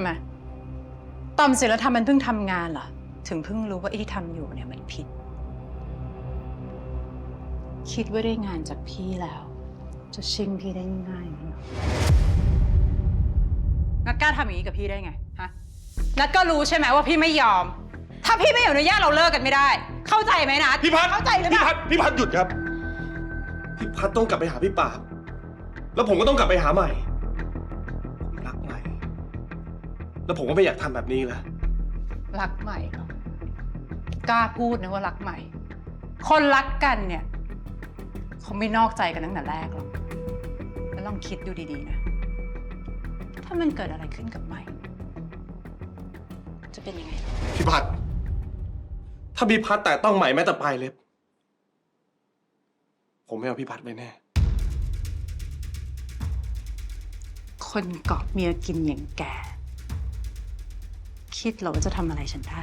ำไมต่อมศิลธรรมมันเพิ่งทำงานเหรอ ถึงเพิ่งรู้ว่าไอ้ที่ทำอยู่เนี่ยมันผิด คิดว่าได้งานจากพี่แล้ว จะชิงพี่ได้ง่ายๆงั้นเหรอนัดกล้าทำอย่างนี้กับพี่ได้ไงฮะนัดก็รู้ใช่ไหมว่าพี่ไม่ยอม ถ้าพี่ไม่อนุญาตเราเลิกกันไม่ได้ เข้าใจไหมนัดพี่พัดเข้าใจหรือเปพี่ล่าพัดพี่พัดหยุดครับ พี่พัดต้องกลับไปหาพี่ปราบแล้วผมก็ต้องกลับไปหาใหม่ผม แล้วผมก็ไม่อยากทำแบบนี้แล้วรักใหม่เหรอกล้าพูดนะว่ารักใหม่ คนรักกันเนี่ยเขาไม่นอกใจกันตั้งแต่แรกหรอกแล้วลองคิดดูดีๆนะ ถ้ามันเกิดอะไรขึ้นกับใหม่ จะเป็นยังไง พี่พัดถ้าพี่พัดแต่ต้องใหม่แม้แต่ปลายเล็บ ผมไม่เอาพี่พัดไปแน่ คนเกาะเมียกินอย่างแก คิดเหรอว่าจะทำอะไรฉันได้